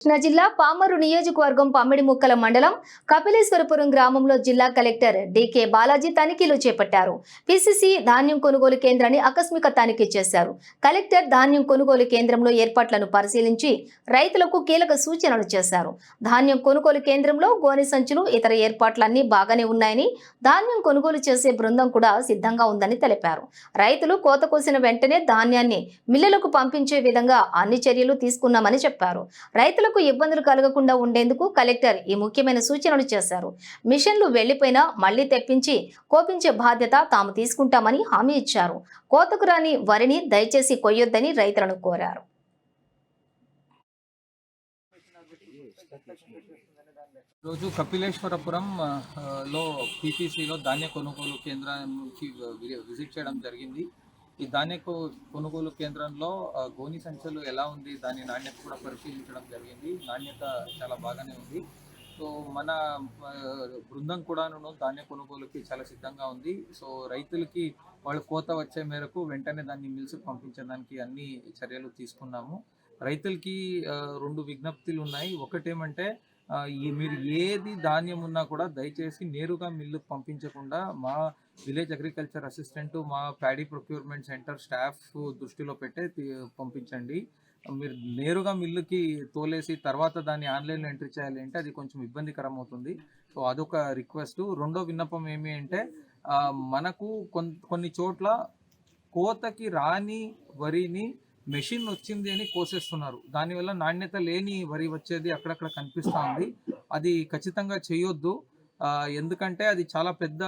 కృష్ణా జిల్లా పామరు నియోజకవర్గం పమ్మిడి ముక్కల మండలం కపిలేశ్వరపురం గ్రామంలో జిల్లా కలెక్టర్ డికే బాలాజీ తనిఖీలు చేపట్టారు. పిసిసి ధాన్యం కొనుగోలు కేంద్రాన్ని ఆకస్మిక తనిఖీ చేశారు. కలెక్టర్ ధాన్యం కొనుగోలు కేంద్రంలో ఏర్పాట్లను పరిశీలించి రైతులకు కీలక సూచనలు చేశారు. ధాన్యం కొనుగోలు కేంద్రంలో గోనె సంచులు ఇతర ఏర్పాట్లన్నీ బాగానే ఉన్నాయని ధాన్యం కొనుగోలు చేసే బృందం కూడా సిద్ధంగా ఉందని తెలిపారు. రైతులు కోత కోసిన వెంటనే ధాన్యాన్ని మిల్లులకు పంపించే విధంగా అన్ని చర్యలు తీసుకున్నామని చెప్పారు. రైతులకు ఇబ్బందులు కలగకుండా ఉండేందుకు కలెక్టర్ ఈ ముఖ్యమైన సూచనలు చేశారు. మిషన్లు వెళ్ళిపోయినా మళ్ళీ తెప్పించి కోపించే బాధ్యత తాము తీసుకుంటామని హామీ ఇచ్చారు. కోతకు రాని వరిని దయచేసి కొయ్యొద్దని రైతులను కోరారు. రోజు కపిలేశ్వరపురం లో పీపీసీలో ధాన్య కొనుగోలు కేంద్రానికి విజిట్ చేయడం జరిగింది. ఈ ధాన్య కొనుగోలు కేంద్రంలో గోని సంచులు ఎలా ఉంది? దాని నాణ్యత కూడా పరిశీలించడం జరిగింది. నాణ్యత చాలా బాగానే ఉంది. సో మన బృందం కూడాను ధాన్య కొనుగోలుకి చాలా సిద్ధంగా ఉంది. సో రైతులకి వాళ్ళు కోత వచ్చే మేరకు వెంటనే దాన్ని మిల్స్ పంపించడానికి అన్ని చర్యలు తీసుకున్నాము. రైతులకి రెండు విజ్ఞప్తులు ఉన్నాయి. ఒకటేమంటే మీరు ఏది ధాన్యం ఉన్నా కూడా దయచేసి నేరుగా మిల్లుకు పంపించకుండా మా విలేజ్ అగ్రికల్చర్ అసిస్టెంట్ మా ప్యాడీ ప్రొక్యూర్మెంట్ సెంటర్ స్టాఫ్ దృష్టిలో పెట్టే పంపించండి. మీరు నేరుగా మిల్లుకి తోలేసి తర్వాత దాన్ని ఆన్లైన్లో ఎంట్రీ చేయాలి అంటే అది కొంచెం ఇబ్బందికరం అవుతుంది. సో అదొక రిక్వెస్ట్. రెండో విన్నపం ఏమి అంటే మనకు కొన్ని చోట్ల కోతకి రాని వరిని మెషిన్ వచ్చింది అని కోసేస్తున్నారు. దానివల్ల నాణ్యత లేని వరి వచ్చేది అక్కడక్కడ కనిపిస్తుంది. అది ఖచ్చితంగా చేయొద్దు. ఎందుకంటే అది చాలా పెద్ద